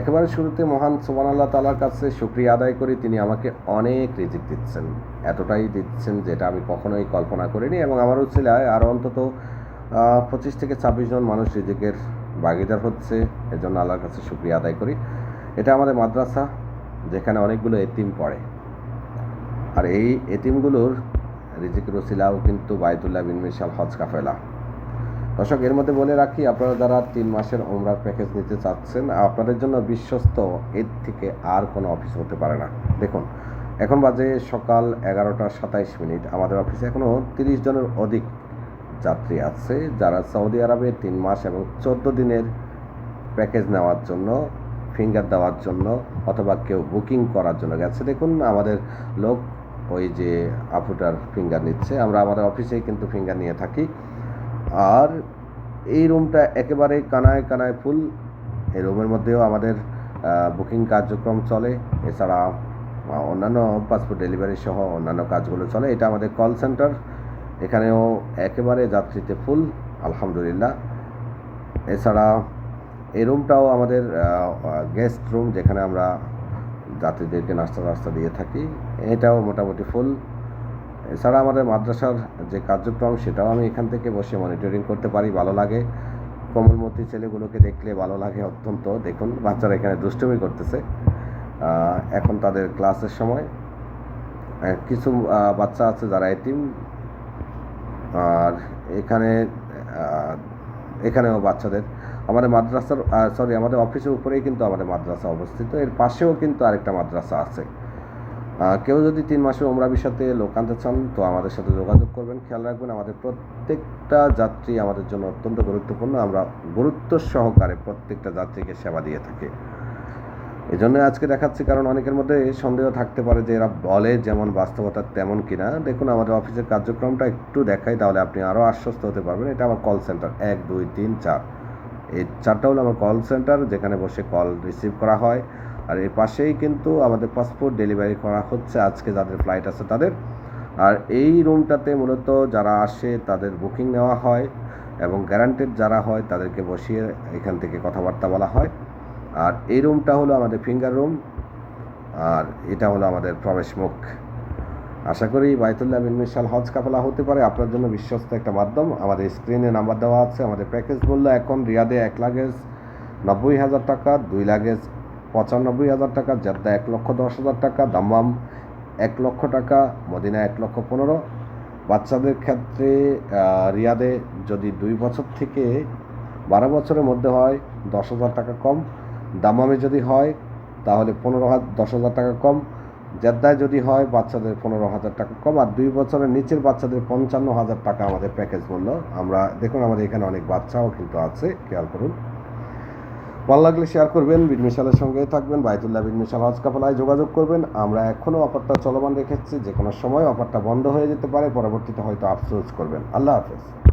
একেবারে শুরুতে মহান সোমান আল্লাহ তালার কাছে শুক্রিয়া আদায় করি, তিনি আমাকে অনেক রিজিক দিচ্ছেন। এতটাই দিচ্ছেন যেটা আমি কখনোই কল্পনা করিনি এবং আমার উচিলায় আরও অন্তত পঁচিশ থেকে ছাব্বিশ জন মানুষ রিজিকের ভাগিদার হচ্ছে, এজন্য আল্লাহর কাছে শুক্রিয়া আদায় করি। এটা আমাদের মাদ্রাসা, যেখানে অনেকগুলো এতিম পড়ে। আর এই এতিমগুলোর রিজিকের ওসিলাও কিন্তু বায়তুল্লাহ বিন মিশাল হজ কাফেলা। দর্শক, এর মধ্যে বলে রাখি, আপনারা যারা তিন মাসের ওমরার প্যাকেজ নিতে চাচ্ছেন, আপনাদের জন্য বিশ্বস্ত এর থেকে আর কোনো অফিস হতে পারে না। দেখুন, এখন বাজে সকাল এগারোটা সাতাইশ মিনিট। আমাদের অফিসে এখনও তিরিশ জনের অধিক যাত্রী আছে, যারা সৌদি আরবে তিন মাস এবং চোদ্দ দিনের প্যাকেজ নেওয়ার জন্য ফিঙ্গার দেওয়ার জন্য, অথবা কেউ বুকিং করার জন্য গেছে। দেখুন, আমাদের লোক ওই যে আপুটার ফিঙ্গার নিচ্ছে। আমরা আমাদের অফিসেই কিন্তু ফিঙ্গার নিয়ে থাকি। আর এই রুমটা একেবারে কানায় কানায় ফুল। এই রুমের মধ্যেও আমাদের বুকিং কার্যক্রম চলে। এছাড়া অন্যান্য পাসপোর্ট ডেলিভারি সহ অন্যান্য কাজগুলো চলে। এটা আমাদের কল সেন্টার এখানেও একেবারে যাত্রীতে ফুল, আলহামদুলিল্লাহ। এছাড়া, এই রুমটাও আমাদের গেস্ট রুম যেখানে আমরা যাত্রীদেরকে নাস্তা টাস্তা দিয়ে থাকি। এটাও মোটামুটি ফুল। এছাড়া আমাদের মাদ্রাসার যে কার্যক্রম, সেটাও আমি এখান থেকে বসে মনিটরিং করতে পারি, ভালো লাগে। কোমলমতি ছেলেগুলোকে দেখলে ভালো লাগে অত্যন্ত। দেখুন, বাচ্চারা এখানে দুষ্টুমি করতেছে। এখন তাদের ক্লাসের সময়। কিছু বাচ্চা আছে যারা এতিম। আর এখানে এখানেও বাচ্চাদের। আমাদের মাদ্রাসার সরি আমাদের অফিসের উপরেই কিন্তু আমাদের মাদ্রাসা অবস্থিত। এর পাশেও কিন্তু আরেকটা মাদ্রাসা আছে। কেউ যদি তিন মাসের ওমরা বিষয়তে লোক আনতে চান, তো আমাদের সাথে যোগাযোগ করবেন। খেয়াল রাখবেন, আমাদের প্রত্যেকটা যাত্রী আমাদের জন্য অত্যন্ত গুরুত্বপূর্ণ। আমরা গুরুত্ব সহকারে প্রত্যেকটা যাত্রীকে সেবা দিয়ে থাকি। এই জন্য আজকে দেখাচ্ছি, কারণ অনেকের মধ্যে সন্দেহ থাকতে পারে যে এরা বলে যেমন বাস্তবতা তেমন কিনা। দেখুন, আমাদের অফিসের কার্যক্রমটা একটু দেখাই, তাহলে আপনি আরও আশ্বস্ত হতে পারবেন। এটা আমার কল সেন্টার এক, দুই, তিন, চার। এই চারটা হলো আমার কল সেন্টার যেখানে বসে কল রিসিভ করা হয়। আর এর পাশেই কিন্তু আমাদের পাসপোর্ট ডেলিভারি করা হচ্ছে, আজকে যাদের ফ্লাইট আছে তাদের। আর এই রুমটাতে মূলত যারা আসে তাদের বুকিং নেওয়া হয় এবং গ্যারান্টেড যারা হয় তাদেরকে বসিয়ে এখান থেকে কথাবার্তা বলা হয়। আর এই রুমটা হলো আমাদের ফিঙ্গার রুম আর এটা হলো আমাদের প্রবেশ মুখ। আশা করি বাইতুল্লাহ বিন মিশাল হজ কাফেলা হতে পারে, আপনার জন্য বিশ্বস্ত একটা মাধ্যম। আমাদের স্ক্রিনে নাম্বার দেওয়া আছে, আমাদের প্যাকেজ মূল্য এখন রিয়াদে এক লাগেজ নব্বই হাজার টাকা, দুই লাগেজ পঁচানব্বই হাজার টাকা, জেদ্দা এক লক্ষ দশ হাজার টাকা, দাম্মাম এক লক্ষ টাকা, মদিনা এক লক্ষ পনেরো। বাচ্চাদের ক্ষেত্রে রিয়াদে যদি দুই বছর থেকে বারো বছরের মধ্যে হয়, দশ হাজার টাকা কম। দামামে যদি হয়, তাহলে পনেরো হাজার দশ হাজার টাকা কম। জেদ্দায় যদি হয়, বাচ্চাদের পনেরো হাজার টাকা কম। আর দুই বছরের নিচের বাচ্চাদের পঞ্চান্ন হাজার টাকা আমাদের প্যাকেজ মূল্য। আমরা, দেখুন আমাদের এখানে অনেক বাচ্চাও কিন্তু আছে, খেয়াল করুন। ভালো লাগলে শেয়ার করবেন, বিন মিশালের সঙ্গে থাকবেন, বাইতুল্লাহ বিন মিশাল হজ কাফলায় যোগাযোগ করবেন। আমরা এখনও অফারটা চলমান রেখেছি যে কোনো সময় অফারটা বন্ধ হয়ে যেতে পারে, পরবর্তীতে হয়তো আফসোস করবেন। আল্লাহ হাফেজ।